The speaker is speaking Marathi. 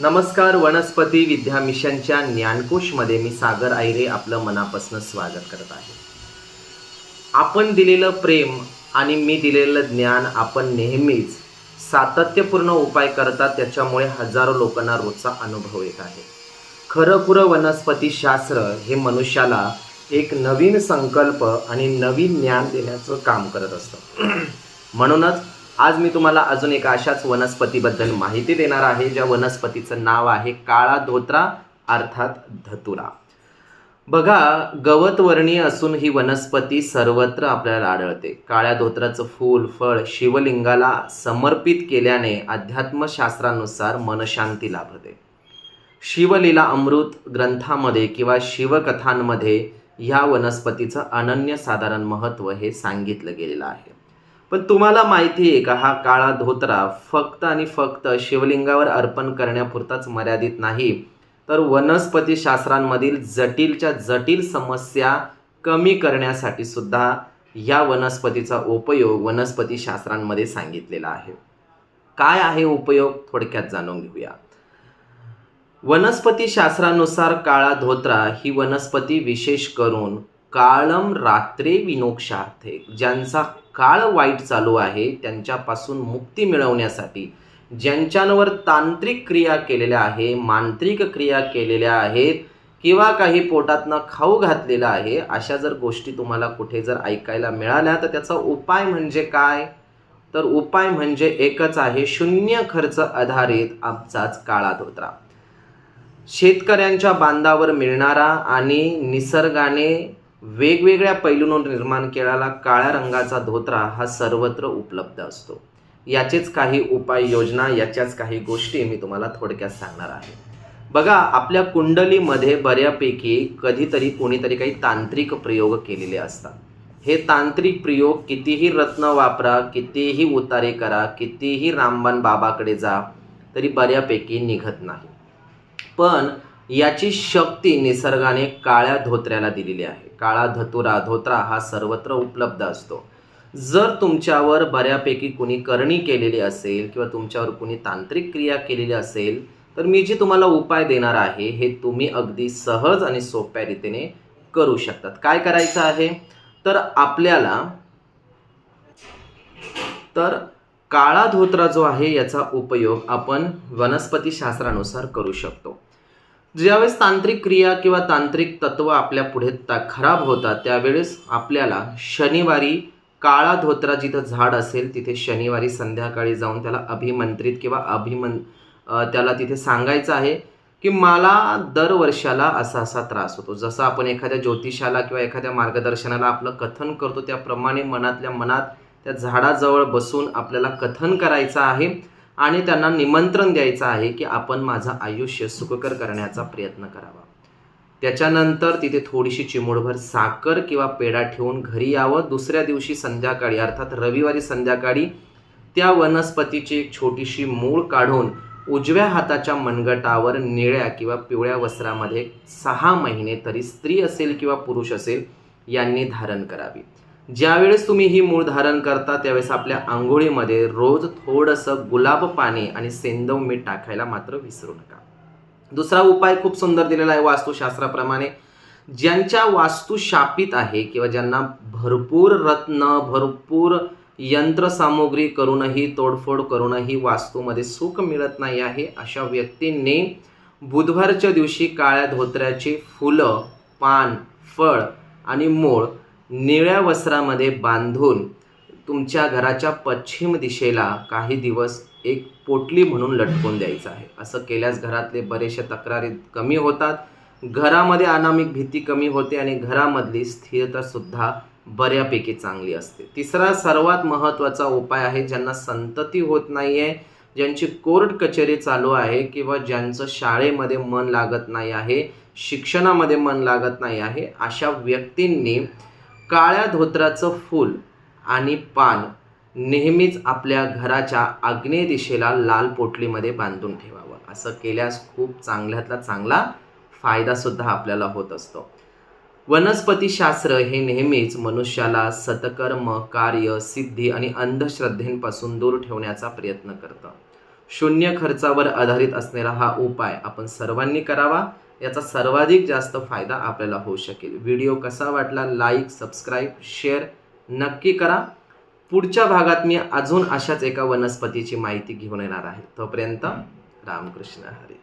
नमस्कार वनस्पती विद्या मिशनच्या ज्ञानकोशमध्ये मी सागर आयरे आपलं मनापासून स्वागत करत आहे. आपण दिलेलं प्रेम आणि मी दिलेलं ज्ञान आपण नेहमीच सातत्यपूर्ण उपाय करतात त्याच्यामुळे हजारो लोकांना रोजचा अनुभव येत आहे. खरं खुरं वनस्पती शास्त्र हे मनुष्याला एक नवीन संकल्प आणि नवीन ज्ञान देण्याचं काम करत असतं. म्हणूनच आज मी तुम्हाला अजून एका अशाच वनस्पतीबद्दल माहिती देणार आहे ज्या वनस्पतीचं नाव आहे काळा धोत्रा अर्थात धतुरा. बघा गवतवर्णीय असून ही वनस्पती सर्वत्र आपल्याला आढळते. काळ्या धोत्राचं फूल फळ शिवलिंगाला समर्पित केल्याने अध्यात्मशास्त्रानुसार मनशांती लाभते. शिवलीला अमृत ग्रंथामध्ये किंवा शिवकथांमध्ये ह्या वनस्पतीचं अनन्यसाधारण महत्त्व हे सांगितलं गेलेलं आहे. पण तुम्हाला माहिती आहे का हा काळा धोत्रा फक्त आणि फक्त शिवलिंगावर अर्पण करण्यापुरताच मर्यादित नाही. तर वनस्पती शास्त्रांमधील जटिलच्या जटिल समस्या कमी करण्यासाठी सुद्धा या वनस्पतीचा उपयोग वनस्पती शास्त्रांमध्ये सांगितलेला आहे. काय आहे उपयोग? थोडक्यात जाणून घेऊया. वनस्पती शास्त्रानुसार काळा धोत्रा ही वनस्पती विशेष करून काळम रात्रे विनोक्षार्थे ज्यांचा काळ वाईट चालू आहे त्यांच्यापासून मुक्ती मिळवण्यासाठी. ज्यांच्यावर तांत्रिक क्रिया केलेल्या आहे मांत्रिक क्रिया केलेल्या आहेत किंवा काही पोटातनं खाऊ घातलेला आहे अशा जर गोष्टी तुम्हाला कुठे जर ऐकायला मिळाल्या तर त्याचा उपाय म्हणजे काय? तर उपाय म्हणजे एकच आहे शून्य खर्च आधारित आमचाच काळा धोत्रा शेतकऱ्यांच्या बांधावर मिळणारा आणि निसर्गाने वेगवेगळ्या पैलूंवर निर्माण केलेला काळ्या रंगाचा धोत्रा हा सर्वत्र उपलब्ध असतो. याचेच काही उपाययोजना याच्याच काही गोष्टी मी तुम्हाला थोडक्यात सांगणार आहे. बघा आपल्या कुंडलीमध्ये बऱ्यापैकी कधीतरी कोणीतरी काही तांत्रिक प्रयोग केलेले असतात. हे तांत्रिक प्रयोग कितीही रत्न वापरा कितीही उतारे करा कितीही रामबाण बाबाकडे जा तरी बऱ्यापैकी निघत नाही. पण याची शक्ती निसर्गाने काळ्या धोत्र्याला दिलेली आहे. काळा धतुरा धोत्रा हा सर्वत्र उपलब्ध असतो. जर तुमच्यावर बऱ्यापैकी कुणी करणी केलेली असेल किंवा तुमच्यावर कुणी तांत्रिक क्रिया केलेली असेल तर मी जे तुम्हाला उपाय देणार आहे हे तुम्ही अगदी सहज आणि सोप्या रीतीने करू शकतात. काय करायचं आहे? तर आपल्याला तर काळा धोत्रा जो आहे याचा उपयोग आपण वनस्पतीशास्त्रानुसार करू शकतो. ज्यावेळेस तांत्रिक क्रिया किंवा तांत्रिक तत्व आपल्या पुढे ता खराब होतात त्यावेळेस आपल्याला शनिवारी काळा धोत्रा जिथं झाड असेल तिथे शनिवारी संध्याकाळी जाऊन त्याला अभिमंत्रित किंवा अभिमन त्याला तिथे सांगायचं आहे की मला दर वर्षाला असा असा त्रास होतो. जसं आपण एखाद्या ज्योतिषाला किंवा एखाद्या मार्गदर्शनाला आपलं कथन करतो त्याप्रमाणे मनातल्या मनात त्या झाडाजवळ बसून आपल्याला कथन करायचं आहे. आणि त्यांना निमंत्रण द्यायचं आहे की आपण माझं आयुष्य सुखकर करण्याचा प्रयत्न करावा. त्याच्यानंतर तिथे थोडीशी चिमूडभर साखर किंवा पेढा ठेवून घरी यावं. दुसऱ्या दिवशी संध्याकाळी अर्थात रविवारी संध्याकाळी त्या वनस्पतीची एक छोटीशी मूळ काढून उजव्या हाताच्या मनगटावर निळ्या किंवा पिवळ्या वस्त्रामध्ये सहा महिने तरी स्त्री असेल किंवा पुरुष असेल यांनी धारण करावी. ज्यावेळेस तुम्ही ही मूळ धारण करता त्यावेळेस आपल्या आंघोळीमध्ये रोज थोडंसं गुलाब पाणी आणि सेंदव मीठ टाकायला मात्र विसरू नका. दुसरा उपाय खूप सुंदर दिलेला आहे वास्तुशास्त्राप्रमाणे. ज्यांच्या वास्तू शापित आहे किंवा ज्यांना भरपूर रत्न भरपूर यंत्रसामुग्री करूनही तोडफोड करूनही वास्तूमध्ये सुख मिळत नाही आहे अशा व्यक्तींनी बुधवारच्या दिवशी काळ्या धोत्र्याची फुलं पान फळ आणि मूळ निळ्या वस्त्रामध्ये बांधून तुमच्या घराच्या पश्चिम दिशेला काही दिवस एक पोटली म्हणून लटकून द्यायचं आहे. असं केल्यास घरातले बरेचशा तक्रारी कमी होतात. घरामध्ये अनामिक भीती कमी होते आणि घरामधली स्थिरतासुद्धा बऱ्यापैकी चांगली असते. तिसरा सर्वात महत्त्वाचा उपाय आहे ज्यांना संतती होत नाही आहे ज्यांची कोर्ट कचेरी चालू आहे किंवा ज्यांचं शाळेमध्ये मन लागत नाही आहे शिक्षणामध्ये मन लागत नाही आहे अशा व्यक्तींनी काळ्या धोत्राचं फूल आणि पान नेहमीच आपल्या घराच्या आग्नेय दिशेला लाल पोटलीमध्ये बांधून ठेवावं. असं केल्यास खूप चांगल्यातला चांगला फायदासुद्धा आपल्याला होत असतो. वनस्पतीशास्त्र हे नेहमीच मनुष्याला सतकर्म कार्य सिद्धी आणि अंधश्रद्धेपासून दूर ठेवण्याचा प्रयत्न करतं. शून्य खर्चावर आधारित असलेला हा उपाय आपण सर्वांनी करावा. याचा सर्वाधिक जास्त फायदा आपल्याला होऊ शकेल. व्हिडिओ कसा वाटला लाईक सबस्क्राईब शेअर नक्की करा. पुढच्या भागात मी अजून अशाच एका वनस्पतीची माहिती घेऊन येणार आहे. तोपर्यंत रामकृष्ण हरी.